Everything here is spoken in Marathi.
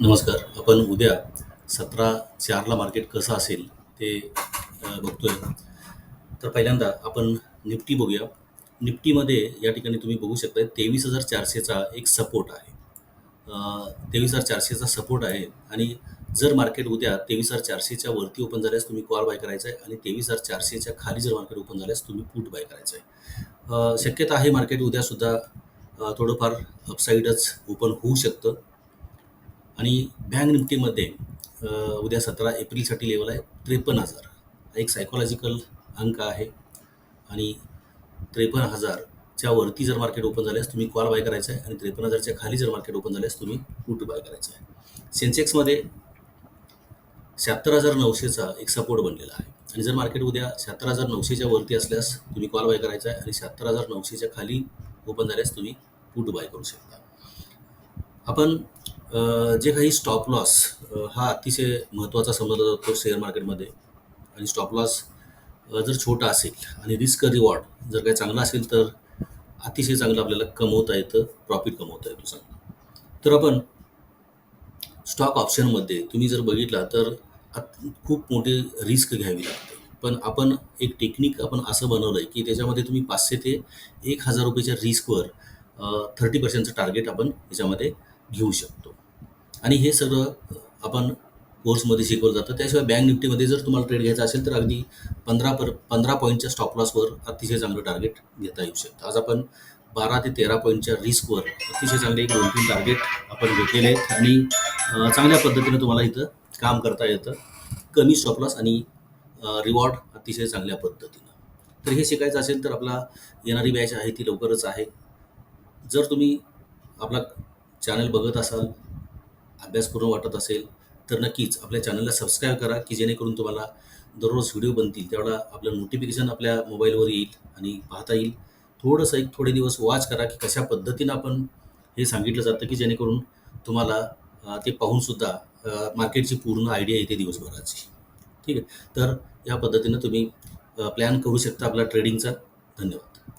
नमस्कार. आपण उद्या सतरा चारला मार्केट कसं असेल ते बघतोय. तर पहिल्यांदा आपण निफ्टी बघूया. निफ्टीमध्ये या ठिकाणी तुम्ही बघू शकता तेवीस हजार चारशेचा एक सपोर्ट आहे. तेवीस हजार चारशेचा सपोर्ट आहे आणि जर मार्केट उद्या तेवीस हजार चारशेच्या वरती ओपन झाल्यास तुम्ही कॉल बाय करायचा आहे आणि तेवीस हजार चारशेच्या खाली जर मार्केट ओपन झाल्यास तुम्ही पुट बाय करायचं आहे शक्यता आहे मार्केट उद्यासुद्धा थोडंफार अपसाईडच ओपन होऊ शकतं. आणि बँक निफ्टीमध्ये उद्या सतरा एप्रिलसाठी लेवल आहे त्रेपन्न हजार. हा एक सायकोलॉजिकल अंक आहे. आणि त्रेपन्न हजारच्या वरती जर मार्केट ओपन झाल्यास तुम्ही कॉल बाय करायचा आहे. आणि त्रेपन्न हजारच्या खाली जर मार्केट ओपन झाल्यास तुम्ही पुट बाय करायचं आहे. सेन्सेक्समध्ये शहात्तर हजार नऊशेचा एक सपोर्ट बनलेला आहे. आणि जर मार्केट उद्या शहात्तर हजार नऊशेच्या वरती असल्यास तुम्ही कॉल बाय करायचा आहे. आणि शहात्तर हजार नऊशेच्या खाली ओपन झाल्यास तुम्ही पुट बाय करू शकता. आपण जे काही स्टॉप लॉस हा अतिशय महत्त्वाचा समजला जातो शेअर मार्केटमध्ये आणि स्टॉप लॉस जर छोटा असेल आणि रिस्क रिवॉर्ड जर काही चांगला असेल तर अतिशय चांगलं आपल्याला कमवता येतं प्रॉफिट कमवता येतो चांगलं तर आपण स्टॉक ऑप्शनमध्ये तुम्ही जर बघितला तर खूप मोठे रिस्क घ्यावी लागते. पण आपण एक टेक्निक आपण असं बनवलं आहे की त्याच्यामध्ये तुम्ही पाचशे ते एक हजार रुपयाच्या रिस्कवर थर्टी पर्सेंटचं टार्गेट आपण याच्यामध्ये घेऊ शकतो. आणि हे सगळं आपण कोर्समध्ये शिकवलं जातं. त्याशिवाय बँक निफ्टीमध्ये जर तुम्हाला ट्रेड घ्यायचा असेल तर अगदी पंधरा पर पंधरा पॉईंटच्या स्टॉप लॉसवर अतिशय चांगलं टार्गेट घेता येऊ शकतं. आज आपण बारा ते तेरा पॉईंटच्या रिस्कवर अतिशय चांगले एक दोन तीन टार्गेट आपण घेतलेले आहेत. आणि चांगल्या पद्धतीने तुम्हाला इथं काम करता येतं. कमी स्टॉप लॉस आणि रिवॉर्ड अतिशय चांगल्या पद्धतीनं. तर हे शिकायचं असेल तर आपला येणारी बॅच आहे ती लवकरच आहे. जर तुम्ही आपला चॅनल बघत असाल अभ्यास करून वाटत असेल तर नक्कीच आपल्या चॅनलला सबस्क्राईब करा की जेणेकरून तुम्हाला दररोज व्हिडिओ बनतील. तेवढा आपलं नोटिफिकेशन आपल्या मोबाईलवर येईल आणि पाहता येईल. थोडंसं एक थोडे दिवस वॉच करा की कशा पद्धतीनं आपण हे सांगितलं जातं की जेणेकरून तुम्हाला ते पाहूनसुद्धा मार्केटची पूर्ण आयडिया येते दिवसभराची. ठीक आहे? तर या पद्धतीनं तुम्ही प्लॅन करू शकता आपला ट्रेडिंगचा धन्यवाद.